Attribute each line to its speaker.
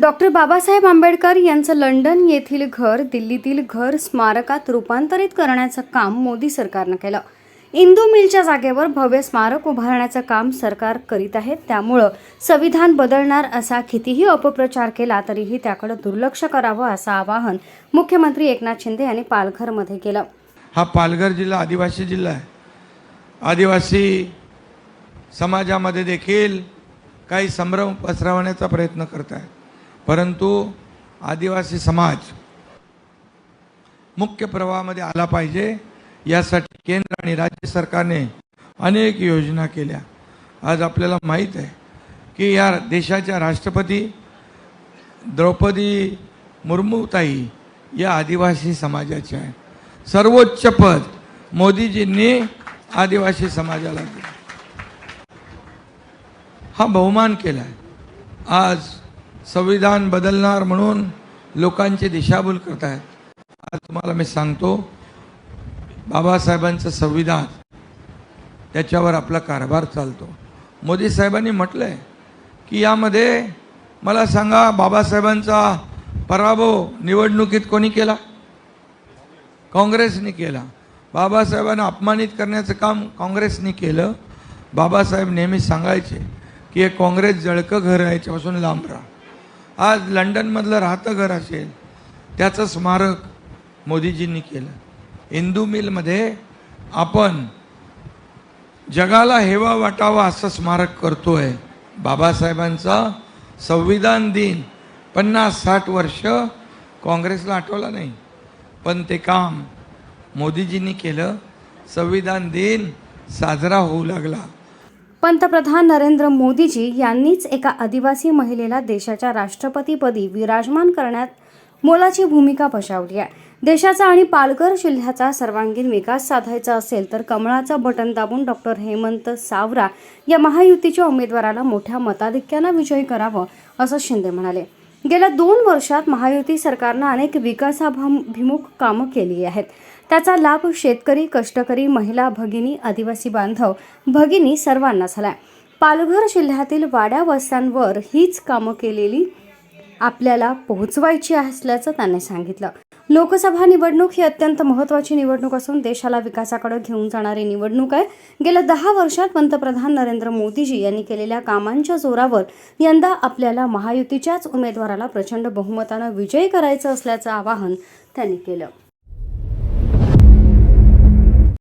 Speaker 1: Doctor Babasaheb Ambedkar यांचं London येथील घर दिल्लीतील घर स्मारकात रूपांतरित करण्याचं काम मोदी सरकारनं केलं. इंदू मिलच्या जागेवर भव्य स्मारक उभारण्याचं काम सरकार करीत आहे. त्यामुळं संविधान बदलणार असा कितीही अपप्रचार केला तरीही त्याकडे दुर्लक्ष करावं असं आवाहन मुख्यमंत्री एकनाथ शिंदे यांनी पालघरमध्ये केलं.
Speaker 2: हा पालघर जिल्हा आदिवासी जिल्हा आहे. आदिवासी समाजामध्ये देखील काही संभ्रम पसरवण्याचा प्रयत्न करत आहे परंतु आदिवासी समाज मुख्य प्रवाहामध्ये आला पाहिजे. यासाठी केंद्र आणि राज्य सरकारने अनेक योजना केल्या. आज आपल्याला माहीत आहे की या देशाच्या राष्ट्रपती द्रौपदी मुर्मूताई या आदिवासी समाजाच्या आहे सर्वोच्च पद मोदीजींनी आदिवासी समाजाला दिलं. हा बहुमान केला आहे आज संविधान बदलणार म्हणून लोकांची दिशाभूल करत आहेत आज तुम्हाला मी सांगतो बाबासाहेबांचं संविधान त्याच्यावर आपला कारभार चालतो. मोदी साहेबांनी म्हटलं आहे की यामध्ये मला सांगा बाबासाहेबांचा पराभव निवडणुकीत कोणी केला? काँग्रेसने केला. बाबासाहेबांना अपमानित करण्याचं काम काँग्रेसने केलं. बाबासाहेब नेहमी सांगायचे की हे काँग्रेस जळकं घर आहे याच्यापासून लांब राहा. आज लंडनमधलं राहतं घर असेल त्याचं स्मारक मोदीजींनी केलं. इंदू मिलमध्ये आपण जगाला हेवा वाटावा असं स्मारक करतोय. बाबासाहेबांचा संविधान दिन पन्नास साठ वर्ष काँग्रेसला आठवलं नाही पण ते काम मोदीजींनी केलं. संविधान दिन साजरा होऊ लागला.
Speaker 1: पंतप्रधान नरेंद्र मोदीजी यांनीच एका आदिवासी महिलेला देशाच्या राष्ट्रपतीपदी विराजमान करण्यात मोलाची भूमिका बजावली आहे. देशाचा आणि पालघर जिल्ह्याचा सर्वांगीण विकास साधायचा असेल तर कमळाचं बटन दाबून डॉक्टर हेमंत सावरा या महायुतीच्या उमेदवाराला मोठ्या मताधिक्यानं विजयी करावं असं शिंदे म्हणाले. गेल्या दोन वर्षात महायुती सरकारनं अनेक विकासाभिमुख कामं केली आहेत. त्याचा लाभ शेतकरी कष्टकरी महिला भगिनी आदिवासी बांधव भगिनी सर्वांना झालाय. पालघर जिल्ह्यातील वाड्या वस्त्यांवर हीच कामं केलेली आपल्याला पोहोचवायची असल्याचं त्यांनी सांगितलं. लोकसभा निवडणूक ही अत्यंत महत्त्वाची निवडणूक असून देशाला विकासाकडे घेऊन जाणारी निवडणूक आहे. गेल्या दहा वर्षात पंतप्रधान नरेंद्र मोदीजी यांनी केलेल्या कामांच्या जोरावर यंदा आपल्याला महायुतीच्याच उमेदवाराला प्रचंड बहुमतानं विजयी करायचं असल्याचं आवाहन त्यांनी केलं.